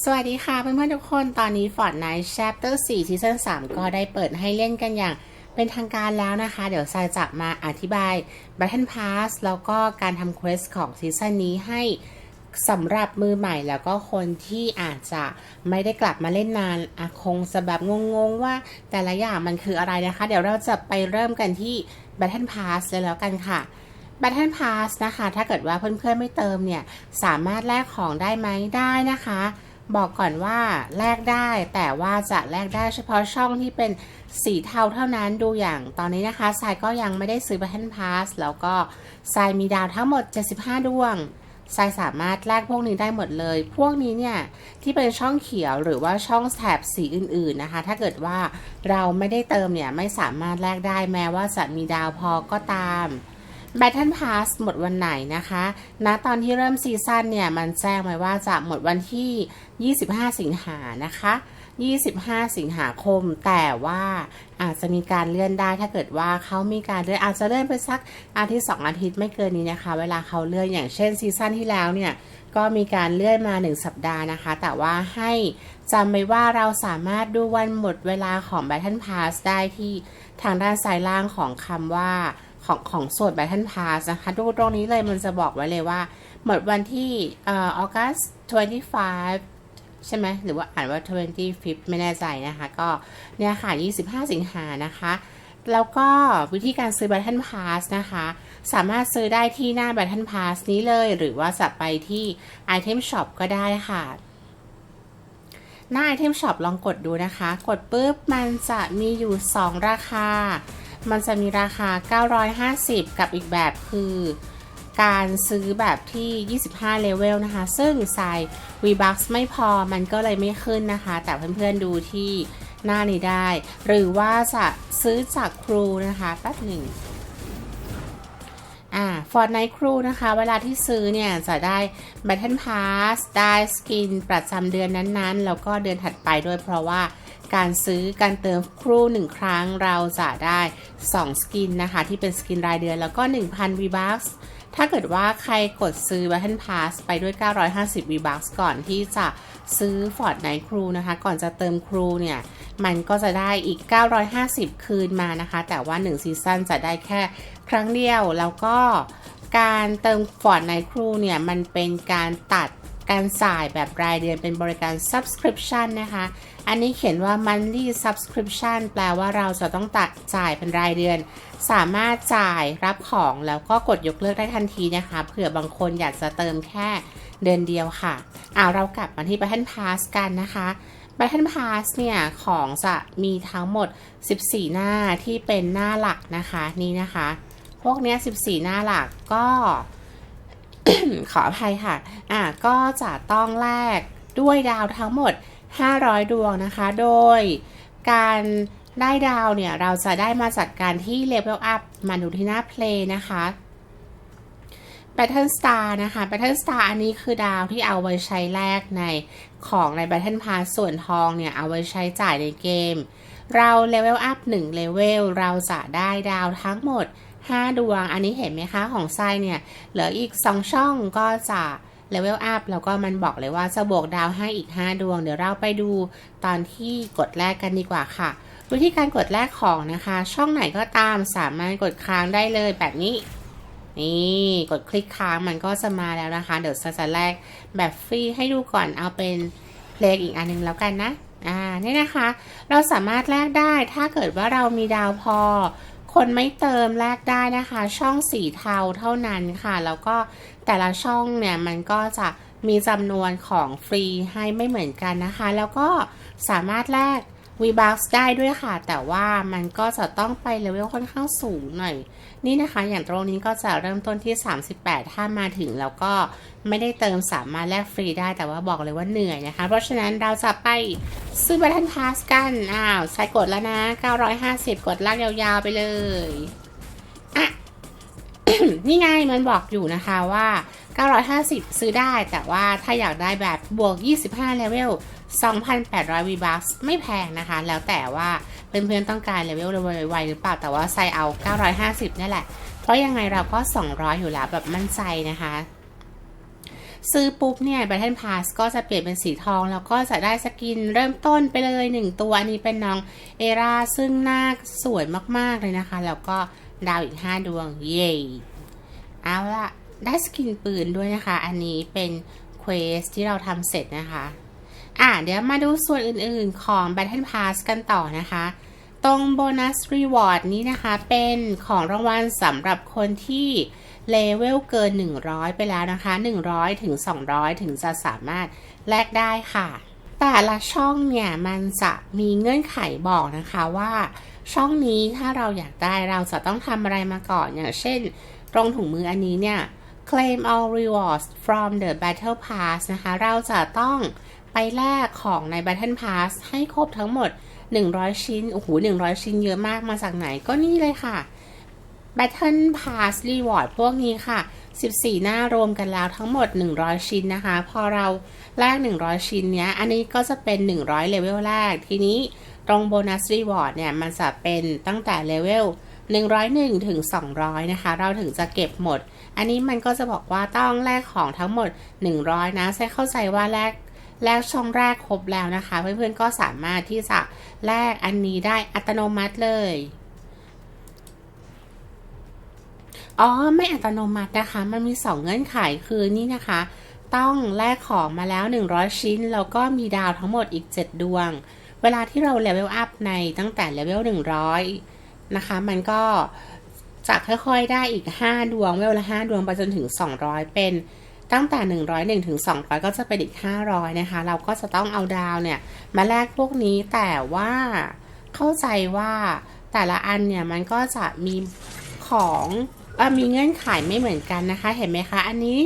สวัสดีค่ะเพื่อนๆทุกคนตอนนี้ Fortnite Chapter 4 Season 3 ก็ได้เปิดให้เล่นกันอย่างเป็นทางการแล้วนะคะ เดี๋ยวทรายจะมาอธิบาย Battle Pass แล้วก็การทำเควสของซีซั่นนี้ให้สำหรับมือใหม่แล้วก็คนที่อาจจะไม่ได้กลับมาเล่นนานอะคงจะแบบงงๆว่าแต่ละอย่างมันคืออะไรนะคะ เดี๋ยวเราจะไปเริ่มกันที่ Battle Pass เลยแล้วกันค่ะ Battle Pass นะคะ ถ้าเกิดว่าเพื่อนๆไม่เติมเนี่ย สามารถแลกของได้ไหมได้นะคะ บอกก่อนว่าแลกได้ แต่ว่าจะแลกได้เฉพาะช่องที่เป็นสีเทาเท่านั้นดูอย่างตอนนี้นะคะทรายก็ยังไม่ได้ซื้อ Battle Pass แล้วก็ทรายมีดาวทั้งหมด 75 ดวงทรายสามารถแลกพวกนี้ได้หมดเลย พวกนี้เนี่ยที่เป็นช่องเขียวหรือว่าช่องแถบสีอื่นๆนะคะ ถ้าเกิดว่าเราไม่ได้เติมเนี่ยไม่สามารถแลกได้แม้ว่าจะมีดาวพอก็ตาม Battle Pass หมดวันไหนนะคะณตอนที่เริ่มซีซั่นเนี่ย มันแจ้งไว้ว่าจะหมดวันที่ 25 สิงหานะคะ 25 สิงหาคม แต่ว่าอาจจะมีการเลื่อนได้ถ้าเกิดว่าเขามีการเลื่อนอาจจะเลื่อนไปสักอาทิตย์ 2 อาทิตย์ไม่เกินนี้นะคะ เวลาเขาเลื่อนอย่างเช่นซีซั่นที่แล้วเนี่ยก็มีการเลื่อนมา 1 สัปดาห์นะคะ แต่ว่าให้จำไว้ว่าเราสามารถดูวันหมดเวลาของ Battle Pass ได้ที่ทางด้านซ้ายล่างของคำว่า ของของโสด Battle Pass นะคะดูตรงนี้เลยมันจะบอกไว้เลยว่า หมดวันที่เอ่อ August 25 ใช่ไหมหรือว่าอ่านว่า 25 ไม่แน่ใจนะคะ ก็เนี่ยค่ะ 25 สิงหานะคะ แล้วก็วิธีการซื้อ Battle Pass นะคะ สามารถซื้อได้ที่หน้า Battle Pass นี้เลยหรือว่าจะไปที่ Item Shop ก็ได้ค่ะหน้า Item Shop ลองกดดูนะคะ กดปุ๊บมันจะมีอยู่ 2 ราคา มันจะมีราคา 950 กับอีกแบบคือ การซื้อแบบที่ 25 เลเวลนะคะ ซึ่งใส่ V-Bucks ไม่พอมันก็เลยไม่ขึ้นนะคะ แต่เพื่อนๆดูที่หน้านี้ได้ หรือว่าจะซื้อจากครูนะคะแป๊บหนึ่ง อ่า Fortnite Crew นะคะ เวลาที่ซื้อเนี่ยจะได้ Battle Pass ได้สกินประจำเดือนนั้นๆ แล้วก็เดือนถัดไปด้วยเพราะว่าการซื้อการเติมครูหนึ่งครั้งเราจะได้ 2 สกินนะคะ ที่เป็นสกินรายเดือนแล้วก็ 1,000 V-Bucks ถ้าเกิดว่าใครกดซื้อ Battle Pass ไปด้วย 950 V-Bucks ก่อนที่จะซื้อ Fortnite Crew นะคะ ก่อนจะเติมครูเนี่ย มันก็จะได้อีก 950 คืนมานะคะ แต่ว่า 1 ซีซั่นจะได้แค่ครั้งเดียว แล้วก็การเติม Fortnite Crew เนี่ย มันเป็นการตัดการจ่ายแบบรายเดือนเป็นบริการ subscription นะคะ อันนี้เขียนว่า monthly subscription แปลว่าเราจะต้องตัดจ่ายเป็นรายเดือน สามารถจ่ายรับของแล้วก็กดยกเลิกได้ทันทีนะคะ เผื่อบางคนอยากจะเติมแค่เดือนเดียวค่ะเอาเรากลับมาที่ Battle Pass กันนะคะ Battle Pass เนี่ย ของจะมีทั้งหมด 14 หน้าที่เป็นหน้าหลักนะคะนี่นะคะ พวกเนี้ย 14 หน้าหลักก็ขออภัยค่ะ อะก็จะต้องแลกด้วยดาวทั้งหมด 500 ดวงนะคะ โดยการได้ดาวเนี่ยเราจะได้มาจากการที่ Level Up มาดูที่หน้า Play นะคะ Battle Star นะคะ Battle Star อันนี้คือดาวที่เอาไว้ใช้แลกในของใน Battle Pass ส่วนทองเนี่ยเอาไว้ใช้จ่ายในเกม เรา Level Up 1 Level เราจะได้ดาวทั้งหมด 5 ดวง อันนี้เห็นไหมคะของไซเนี่ย เหลืออีก 2 ช่องก็จะ เลเวลอัพแล้วก็มันบอกเลยว่าจะบวกดาวให้อีก 5 ดวง เดี๋ยวเราไปดูตอนที่กดแลกกันดีกว่าค่ะ วิธีการกดแลกของนะคะ ช่องไหนก็ตามสามารถกดค้างได้เลยแบบนี้ นี่กดคลิกค้างมันก็จะมาแล้วนะคะ เดี๋ยวจะแลกแบบฟรีให้ดูก่อนเอาเป็นเพลงอีกอันนึงแล้วกันนะอ่านี่นะคะ เราสามารถแลกได้ถ้าเกิดว่าเรามีดาวพอ คนไม่เติมแลกได้นะคะ ช่องสีเทาเท่านั้นค่ะ แล้วก็แต่ละช่องเนี่ยมันก็จะมีจำนวนของฟรีให้ไม่เหมือนกันนะคะ แล้วก็สามารถแลก V-Bucks ได้ด้วยค่ะ แต่ว่ามันก็จะต้องไปเลเวลค่อนข้างสูงหน่อย นี่นะคะอย่างตรงนี้ก็จะเริ่มต้นที่ 38 ถ้ามาถึงแล้วก็ไม่ได้เติมสามารถแลกฟรีได้แต่ว่าบอกเลยว่าเหนื่อยนะคะ เพราะฉะนั้นเราจะไปซื้อ Battle Pass กันอ้าวใช้กดแล้วนะ 950 กดลากยาวๆไปเลยอะนี่ไงมันบอกอยู่นะคะว่า 950 ซื้อได้แต่ว่าถ้าอยากได้แบบบวก 25เลเวล2,800 V-Bucks ไม่แพงนะคะ แล้วแต่ว่า เพื่อนๆต้องการเลเวลไวๆหรือเปล่า แต่ว่าใส่เอา 950นี่แหละ เพราะยังไงเราก็ 200 อยู่แล้วแบบมั่นใจนะคะ ซื้อปุ๊บเนี่ย Battle Pass ก็จะเปลี่ยนเป็นสีทอง แล้วก็จะได้สกินเริ่มต้นไปเลย 1 ตัว อันนี้เป็นน้องเอราซึ่งหน้าสวยมากๆเลยนะคะ แล้วก็ดาวอีก 5 ดวง เย้เอาละได้สกินปืนด้วยนะคะ อันนี้เป็นเควสที่เราทำเสร็จนะคะ อะเดี๋ยวมาดูส่วนอื่นๆของ Battle Pass กันต่อนะคะ ตรงโบนัสรีวอร์ดนี้นะคะเป็นของรางวัลสำหรับคนที่เลเวลเกิน 100 ไปแล้วนะคะ 100 ถึง 200 ถึงจะสามารถแลกได้ค่ะ แต่ละช่องเนี่ยมันจะมีเงื่อนไขบอกนะคะว่า ช่องนี้ถ้าเราอยากได้เราจะต้องทำอะไรมาก่อนอย่างเช่น ตรงถุงมืออันนี้เนี่ย claim all rewards from the battle pass นะคะ เราจะต้อง ไปแลกของใน battle pass ให้ครบทั้งหมด 100 ชิ้น โอ้โห 100 ชิ้นเยอะมากมาจากไหนก็นี่เลยค่ะ Battle Pass Reward พวกนี้ค่ะ 14 หน้ารวมกันแล้วทั้งหมด 100 ชิ้นนะคะ พอเราแลก 100 ชิ้นเนี้ย อันนี้ก็จะเป็น 100 เลเวลแรก ทีนี้ตรงโบนัสรีวอร์ดเนี่ย มันจะเป็นตั้งแต่เลเวล101 ถึง 200 นะคะ เราถึงจะเก็บหมด อันนี้มันก็จะบอกว่าต้องแลกของทั้งหมด 100 นะใช่เข้าใจว่าแลก แลกช่องแรกครบแล้วนะคะ เพื่อนๆก็สามารถที่จะแลกอันนี้ได้อัตโนมัติเลยอ๋อไม่อัตโนมัตินะคะ มันมี 2 เงื่อนไขคือนี่นะคะ ต้องแลกของมาแล้ว 100 ชิ้น แล้วก็มีดาวทั้งหมดอีก 7 ดวง เวลาที่เราเลเวลอัพในตั้งแต่เลเวล100 นะคะ มันก็จะค่อยๆได้อีก 5 ดวงเวลละ 5 ดวงไปจนถึง 200 เป็น ตั้งแต่ 101ถึง200 ก็จะเป็นอีก 500 นะคะ เราก็จะต้องเอาดาวเนี่ย มาแลกพวกนี้แต่ว่าเข้าใจว่าแต่ละอันเนี่ย มันก็จะมีของมีเงื่อนไขไม่เหมือนกันนะคะ เห็นไหมคะ อันนี้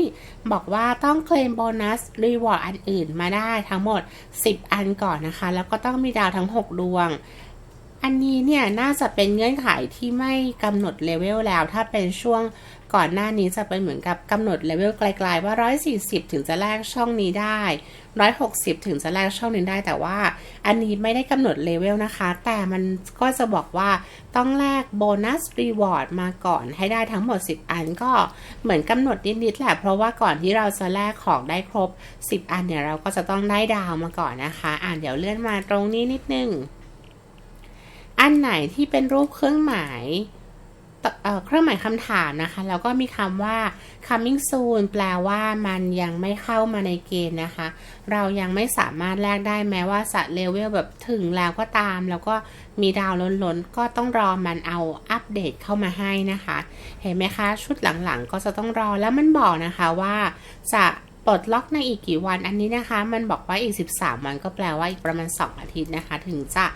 บอกว่าต้องเคลมโบนัสรีวอร์ดอันอื่นมาได้ทั้งหมด 10 อันก่อนนะคะ แล้วก็ต้องมีดาวทั้ง 6 ดวง อันนี้เนี่ย น่าจะเป็นเงื่อนไขที่ไม่กำหนดเลเวลแล้ว ถ้าเป็นช่วง ก่อนหน้านี้จะเป็นเหมือนกับกำหนดเลเวลไกลๆว่า 140 ถึงจะแลกช่องนี้ได้ 160 ถึงจะแลกช่องนี้ได้แต่ว่าอันนี้ไม่ได้กำหนดเลเวลนะคะ แต่มันก็จะบอกว่าต้องแลกโบนัสรีวอร์ดมาก่อนให้ได้ทั้งหมด 10 อันก็เหมือนกำหนดนิดๆแหละ เพราะว่าก่อนที่เราจะแลกของได้ครบ 10 อันเนี่ยเราก็จะต้องได้ดาวมาก่อนนะคะอ่านเดี๋ยวเลื่อนมาตรงนี้นิดนึง อันไหนที่เป็นรูปเครื่องหมาย เครื่องหมายคำถามนะคะ แล้วก็มีคำว่า coming soon แปลว่ามันยังไม่เข้ามาในเกณฑ์นะคะ เรายังไม่สามารถแลกได้แม้ว่าสัตว์เลเวลแบบถึงแล้วก็ตาม แล้วก็มีดาวล้นๆ ก็ต้องรอมันเอาอัปเดตเข้ามาให้นะคะ เห็นไหมคะ ชุดหลังๆ ก็จะต้องรอแล้วมันบอกนะคะว่าจะปลดล็อกในอีกกี่วันอันนี้นะคะ มันบอกว่าอีก 13 วันก็แปลว่าอีกประมาณ 2 อาทิตย์นะคะ ถึงจะ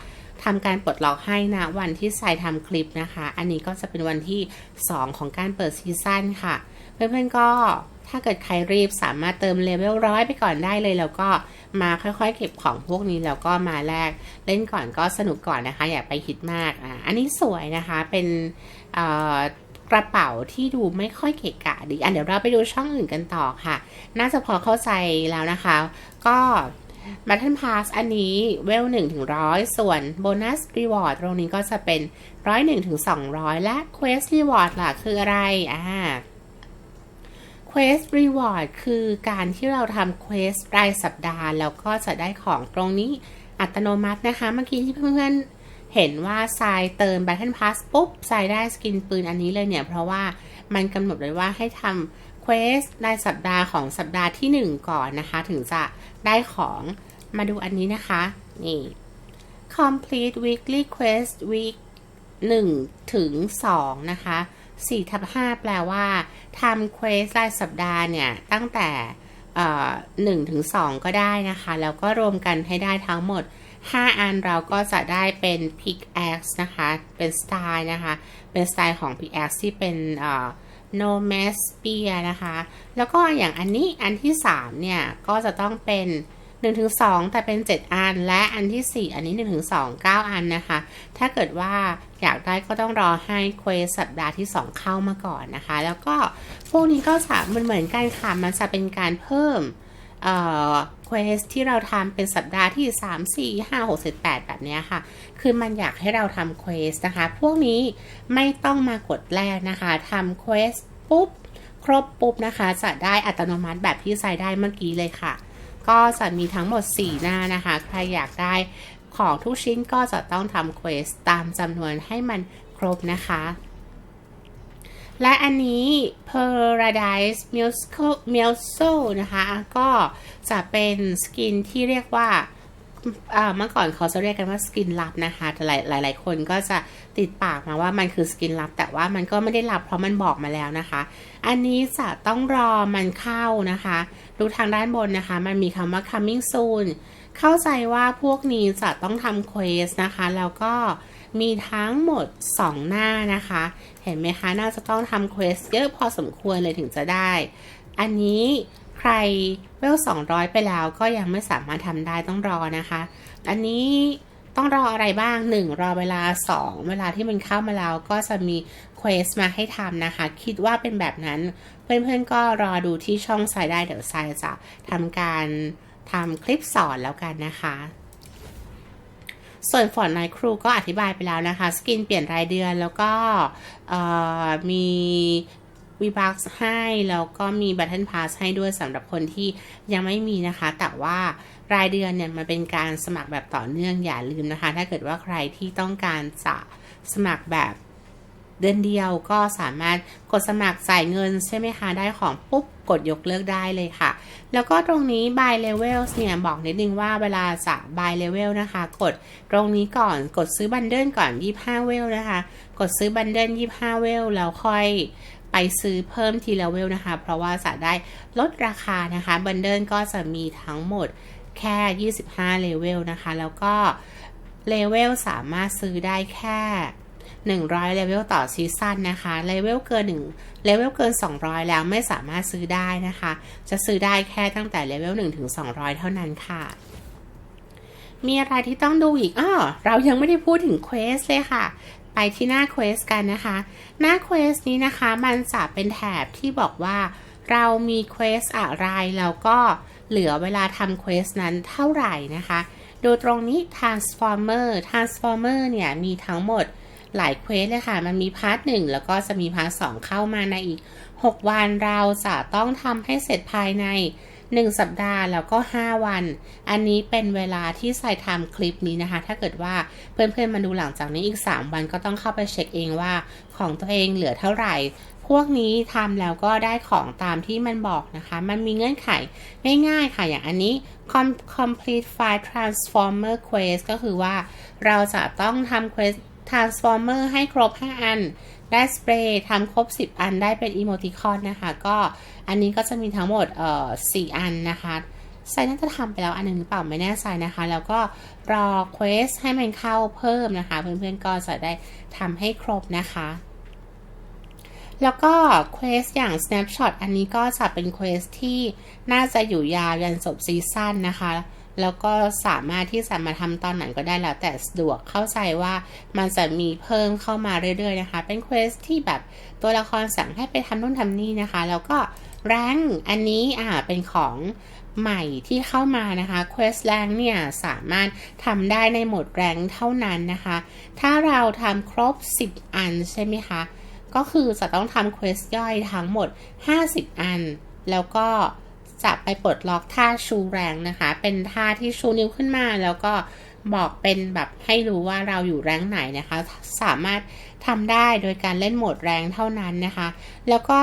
ทำการปลดล็อกให้นะวันที่ใส่ทำคลิปนะคะ อันนี้ก็จะเป็นวันที่ 2 ของการเปิดซีซั่นค่ะ เพื่อนๆก็ถ้าเกิดใครรีบสามารถเติมเลเวลร้อยไปก่อนได้เลย แล้วก็มาค่อยๆ เก็บของพวกนี้แล้วก็มาแลกเล่นก่อนก็สนุกก่อนนะคะ อย่าไปคิดมากอะอันนี้สวยนะคะเป็นกระเป๋าที่ดูไม่ค่อยเกะกะดีอันเดี๋ยวเราไปดูช่องอื่นกันต่อค่ะ น่าจะพอเข้าใจแล้วนะคะ ก็ บัตเทิลพาสอันนี้เวล1ถึง100ส่วนโบนัสรีวอร์ดตรงนี้ก็จะเป็น101ถึง200และ Quest Reward ล่ะคืออะไรอ่า Quest Reward คือการที่เราทำ Quest รายสัปดาห์ แล้วก็จะได้ของตรงนี้อัตโนมัตินะคะ เมื่อกี้ที่เพื่อนเห็นว่าทรายเติม Battle Pass ปุ๊บทรายได้สกินปืนอันนี้เลยเนี่ย เพราะว่ามันกำหนดไว้ว่าให้ทำ Quest รายสัปดาห์ของสัปดาห์ที่ 1 ก่อนนะคะ ถึงจะได้ของมาดูอันนี้นะคะ นี่ complete weekly quest week 1 ถึง 2 นะคะ4ทับ5แปลว่าทำ quest รายสัปดาห์เนี่ย ตั้งแต่หนึ่งถึงสองก็ได้นะคะ แล้วก็รวมกันให้ได้ทั้งหมด 5 อันเราก็จะได้เป็น pickaxe นะคะ เป็นสไตล์นะคะ เป็นสไตล์ของ pickaxe ที่เป็นอ่อ no m a s spear นะคะ แล้วก็อย่างอันนี้อันที่ 3 เนี่ย ก็จะต้องเป็น1ถึง2แต่เป็น 7 อัน และอันที่ 4 อันนี้1ถึง2 9 อันนะคะ ถ้าเกิดว่าอยากได้ก็ต้องรอให้เควสสัปดาห์ที่ 2 เข้ามาก่อนนะคะ แล้วก็พวกนี้ก็สามมันเหมือนกันค่ะ มันจะเป็นการเพิ่ม เควสที่เราทำเป็นสัปดาห์ที่ 3 4 5 6 7 8 แบบนี้ค่ะ คือมันอยากให้เราทำเควสนะคะ พวกนี้ไม่ต้องมากดแรกนะคะทำเควสปุ๊บ ครบปุ๊บนะคะ จะได้อัตโนมัติแบบที่ใส่ได้เมื่อกี้เลยค่ะ ก็จะมีทั้งหมด 4 หน้านะคะ ใครอยากได้ของทุกชิ้นก็จะต้องทำเควสตามจำนวนให้มันครบนะคะ และอันนี้ Paradise Musical m u s o นะคะ ก็จะเป็นสกินที่เรียกว่าอ่าเมื่อก่อนเขาจะเรียกกันว่าสกินลับนะคะ แต่หลายหลายๆคนก็จะติดปากมาว่ามันคือสกินลับ แต่ว่ามันก็ไม่ได้ลับเพราะมันบอกมาแล้วนะคะ อันนี้จะต้องรอมันเข้านะคะดูทางด้านบนนะคะ มันมีคำว่า coming soon เข้าใจว่าพวกนี้จะต้องทำเควสนะคะ แล้วก็ มีทั้งหมด 2 หน้านะคะ เห็นไหมคะ น่าจะต้องทำเควสเยอะพอสมควรเลยถึงจะได้ อันนี้ใครเวล 200 ไปแล้วก็ยังไม่สามารถทำได้ต้องรอนะคะ อันนี้ต้องรออะไรบ้าง 1 รอเวลา 2 เวลาที่มันเข้ามาแล้วก็จะมีเควสมาให้ทำนะคะ คิดว่าเป็นแบบนั้น เพื่อนๆก็รอดูที่ช่องไซได้เดี๋ยวไซจะทำการทำคลิปสอนแล้วกันนะคะ ส่วนฟอนต์นายครูก็อธิบายไปแล้วนะคะ สกินเปลี่ยนรายเดือนแล้วก็มีวีบัคให้แล้วก็มีบัตเทิลพาสให้ด้วยสำหรับคนที่ยังไม่มีนะคะ แต่ว่ารายเดือนเนี่ยมันเป็นการสมัครแบบต่อเนื่องอย่าลืมนะคะ ถ้าเกิดว่าใครที่ต้องการจะสมัครแบบ เดือนเดียวก็สามารถกดสมัครจ่ายเงินใช่ไหมคะ ได้ของปุ๊บกดยกเลิกได้เลยค่ะ แล้วก็ตรงนี้ buy levels เนี่ย บอกนิดนึงว่าเวลาจะ buy level นะคะ กดตรงนี้ก่อนกดซื้อบันเดิลก่อน 25 เวลนะคะ กดซื้อบันเดิล25 เวลแล้วค่อยไปซื้อเพิ่มทีละเวลนะคะ เพราะว่าจะได้ลดราคานะคะบันเดิลก็จะมีทั้งหมดแค่ 25 เลเวลนะคะ แล้วก็เลเวลสามารถซื้อได้แค่ 100เลเวลต่อซีซั่นนะคะเลเวลเกิน1เลเวลเกิน 200 แล้วไม่สามารถซื้อได้นะคะ จะซื้อได้แค่ตั้งแต่เลเวล1ถึง200 เท่านั้นค่ะมีอะไรที่ต้องดูอีกอ้อเรายังไม่ได้พูดถึงเควสเลยค่ะ ไปที่หน้าเควสกันนะคะ หน้าเควสนี้นะคะ มันจะเป็นแถบที่บอกว่า เรามีเควสอะไร แล้วก็เหลือเวลาทำเควสนั้นเท่าไหร่นะคะ ดูตรงนี้ transformer transformer เนี่ย มีทั้งหมด หลายเควสเลยค่ะ มันมีพาร์ทหนึ่งแล้วก็จะมีพาร์ทสองเข้ามาในอีก 6 วันเราจะต้องทำให้เสร็จภายใน 1 สัปดาห์แล้วก็ 5 วัน อันนี้เป็นเวลาที่ใส่ทำคลิปนี้นะคะ ถ้าเกิดว่าเพื่อนๆมาดูหลังจากนี้อีก 3 วันก็ต้องเข้าไปเช็คเองว่าของตัวเองเหลือเท่าไหร่พวกนี้ทำแล้วก็ได้ของตามที่มันบอกนะคะ มันมีเงื่อนไขง่ายๆค่ะ อย่างอันนี้ complete file transformer quest ก็คือว่าเราจะต้องทำ quest transformer ให้ครบ 5 อัน ได้สเปรย์ทำครบ 10 อันได้เป็นอีโมติคอนนะคะ ก็อันนี้ก็จะมีทั้งหมดเอ่อ4อันนะคะไซน่าจะทำไปแล้วอันนึงหรือเปล่าไม่แน่ใจนะคะ แล้วก็รอเควสให้มันเข้าเพิ่มนะคะ เพื่อนๆก็จะได้ทำให้ครบนะคะ แล้วก็เควสอย่าง snapshot อันนี้ก็จะเป็นเควสที่น่าจะอยู่ยาวยันจบซีซั่นนะคะ แล้วก็สามารถที่จะมาทำตอนไหนก็ได้แล้วแต่สะดวกเข้าใจว่ามันจะมีเพิ่มเข้ามาเรื่อยๆนะคะ เป็นเควสที่แบบตัวละครสั่งให้ไปทำนู่นทำนี่นะคะ แล้วก็แรงอันนี้อ่าเป็นของใหม่ที่เข้ามานะคะเควสแรงเนี่ยสามารถทำได้ในโหมดแรงเท่านั้นนะคะ ถ้าเราทำครบ 10 อันใช่ไหมคะ ก็คือจะต้องทำเควสย่อยทั้งหมด 50 อัน แล้วก็ จะไปปลดล็อกท่าชูแรงนะคะ เป็นท่าที่ชูนิ้วขึ้นมาแล้วก็บอกเป็นแบบให้รู้ว่าเราอยู่แรงไหนนะคะ สามารถทำได้โดยการเล่นโหมดแรงเท่านั้นนะคะ แล้วก็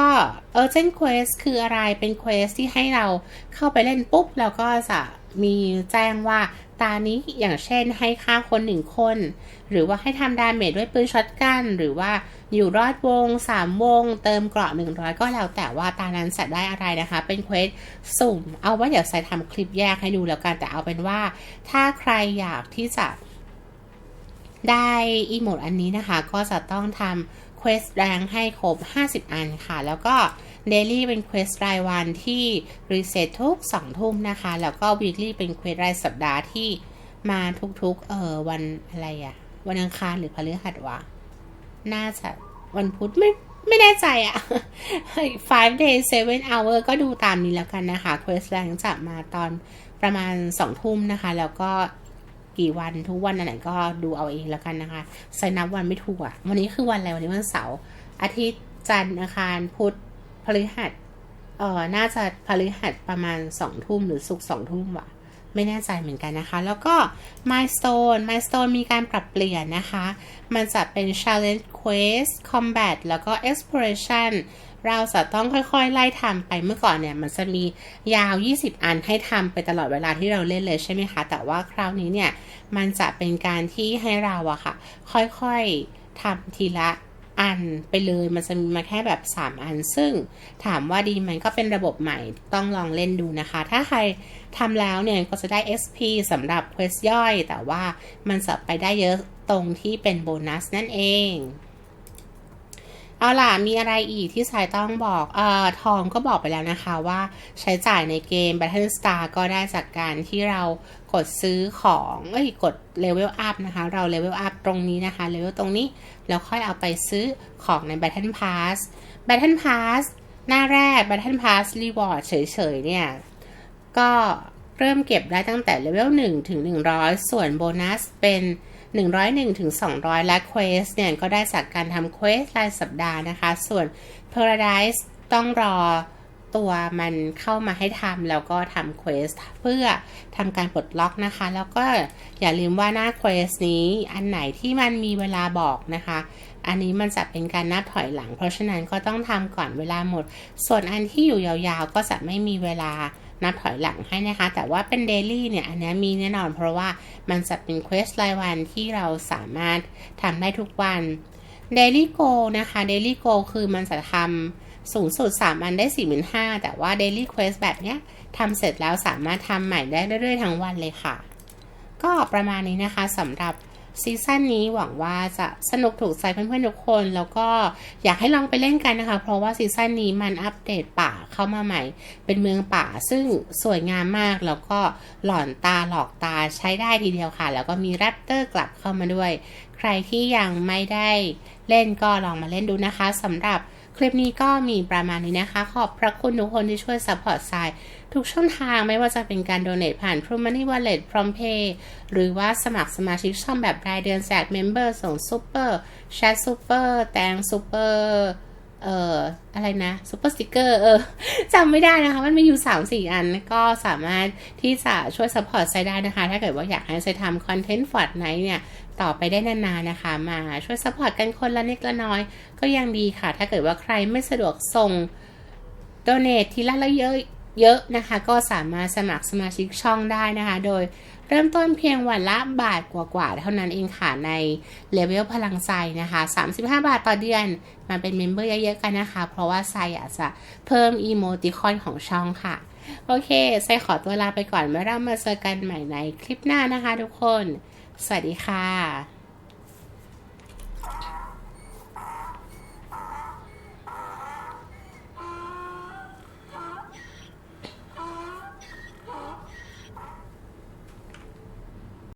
Urgent Quest คืออะไรเป็น Quest ที่ให้เราเข้าไปเล่นปุ๊บ แล้วก็จะ มีแจ้งว่าตานี้อย่างเช่นให้ฆ่าคนหนึ่งคน หรือว่าให้ทำดาเมจด้วยปืนช็อตกันหรือว่าอยู่รอดวง 3 วง เติมเกราะ100 ก็แล้วแต่ว่าตานั้นจะได้อะไรนะคะ เป็นเควสสุ่ม เอาว่าเดี๋ยวใส่ทำคลิปแยกให้ดูแล้วกัน แต่เอาเป็นว่า ถ้าใครอยากที่จะได้อีโมดอันนี้นะคะ ก็จะต้องทำ เควสแรงให้ครบ 50 อันค่ะ แล้วก็เดลี่เป็นเควสรายวันที่รีเซ็ตทุก 2 ทุ่มนะคะ แล้วก็วีคลี่เป็นเควสรายสัปดาห์ที่มาทุกๆ เออวันอะไรอะวันอังคารหรือพฤหัสวะ น่าจะวันพุธไม่ไม่แน่ใจอะ five day seven hour ก็ดูตามนี้แล้วกันนะคะ quest แรงจะมาตอนประมาณสองทุ่มนะคะ แล้วก็ กี่วันทุกวันอันไหนก็ดูเอาเองแล้วกันนะคะใส่นับวันไม่ถูกอะวันนี้คือวันอะไรวันนี้วันเสาร์อาทิตย์จันทร์อังคารพุธพฤหัสเอ่อน่าจะพฤหัสประมาณสองทุ่มหรือศุกสองทุ่มว่ะไม่แน่ใจเหมือนกันนะคะ แล้วก็ milestone milestone มีการปรับเปลี่ยนนะคะ มันจะเป็น challenge quest combat แล้วก็ exploration เราจะต้องค่อยๆ ไล่ทำไปเมื่อก่อนเนี่ย มันจะมียาว 20 อันให้ทำไปตลอดเวลาที่เราเล่นเลยใช่ไหมคะ แต่ว่าคราวนี้เนี่ย มันจะเป็นการที่ให้เราอะค่ะ ค่อยๆทำทีละอันไปเลยมันจะมีมาแค่แบบ 3 อัน ซึ่งถามว่าดีไหมก็เป็นระบบใหม่ต้องลองเล่นดูนะคะ ถ้าใครทำแล้วเนี่ยก็จะได้ SP สำหรับ Quest ย่อย แต่ว่ามันจะไปได้เยอะตรงที่เป็นโบนัสนั่นเอง เอาล่ะ มีอะไรอีกที่สายต้องบอก เอ่อ ทองก็บอกไปแล้วนะคะว่าใช้จ่ายในเกม Battle Star ก็ได้จากการที่เรากดซื้อของ เอ้ย กด Level Up นะคะ เรา Level Up ตรงนี้นะคะ Level ตรงนี้ แล้วค่อยเอาไปซื้อของใน Battle Pass Battle Pass หน้าแรก Battle Pass Reward เฉยๆ เนี่ย ก็เริ่มเก็บได้ตั้งแต่ Level 1 ถึง 100 ส่วนโบนัสเป็น 101ถึง200 และ Quest เนี่ยก็ได้จากการทำ Quest รายสัปดาห์นะคะ ส่วน Paradise ต้องรอตัวมันเข้ามาให้ทำแล้วก็ทำ Quest เพื่อทำการปลดล็อกนะคะ แล้วก็อย่าลืมว่าหน้า Quest นี้อันไหนที่มันมีเวลาบอกนะคะอันนี้มันจะเป็นการนับถอยหลัง เพราะฉะนั้นก็ต้องทำก่อนเวลาหมด ส่วนอันที่อยู่ยาวๆ ก็จะไม่มีเวลา นับถอยหลังให้นะคะ แต่ว่าเป็นเดลี่เนี่ยอันนี้มีแน่นอนเพราะว่ามันจะเป็นเควสรายวันที่เราสามารถทำได้ทุกวัน Daily Go นะคะ Daily Go คือมันจะทำสูงสุด 3 อันได้4 5 0 0แต่ว่า Daily Quest แบบเนี้ยทำเสร็จแล้วสามารถทำใหม่ได้เรื่อยๆ ทั้งวันเลยค่ะ ก็ประมาณนี้นะคะสำหรับ ซีซั่นนี้หวังว่าจะสนุกถูกใจเพื่อนๆทุกคน แล้วก็อยากให้ลองไปเล่นกันนะคะ เพราะว่าซีซั่นนี้มันอัปเดตป่าเข้ามาใหม่ เป็นเมืองป่าซึ่งสวยงามมาก แล้วก็หลอนตาหลอกตาใช้ได้ทีเดียวค่ะ แล้วก็มีแรปเตอร์กลับเข้ามาด้วย ใครที่ยังไม่ได้เล่นก็ลองมาเล่นดูนะคะสำหรับ คลิปนี้ก็มีประมาณนี้นะคะ ขอบพระคุณทุกคนที่ช่วยซัพพอร์ตทรายทุกช่องทางไม่ว่าจะเป็นการโดเน a t ผ่าน True Money Wallet Prom Pay หรือว่าสมัครสมาชิกช่องแบบรายเดือนแจกเมมเบอร์ส่งซูเปอร์แชทซูเปอร์แตงซูเปอร์เอ่ออะไรนะซูเปอร์สติกเกอร์เออจำไม่ได้นะคะ มันมีอยู่ 3 4 อันก็สามารถที่จะช่วยซัพพอร์ตไซได้นะคะ ถ้าเกิดว่าอยากให้ไซทำคอนเทนต์ฟอร์ดไนเนี่ย ต่อไปได้นานๆนะคะ มาช่วยซัพพอร์ตกันคนละเล็กละน้อย ก็ยังดีค่ะ ถ้าเกิดว่าใครไม่สะดวกส่งโดเนททีละละเยอะเยอะนะคะ ก็สามารถสมัครสมาชิกช่องได้นะคะ โดยเริ่มต้นเพียงวันละบาทกว่าๆเท่านั้นเองค่ะ ในเลเวลพลังใจนะคะ 35 บาทต่อเดือน มาเป็นเมมเบอร์เยอะๆกันนะคะ เพราะว่าไซอยากจะเพิ่มอีโมติคอนของช่องค่ะ โอเคไซขอตัวลาไปก่อนเมื่อเรามาเจอกันใหม่ในคลิปหน้านะคะทุกคน สวัสดีค่ะ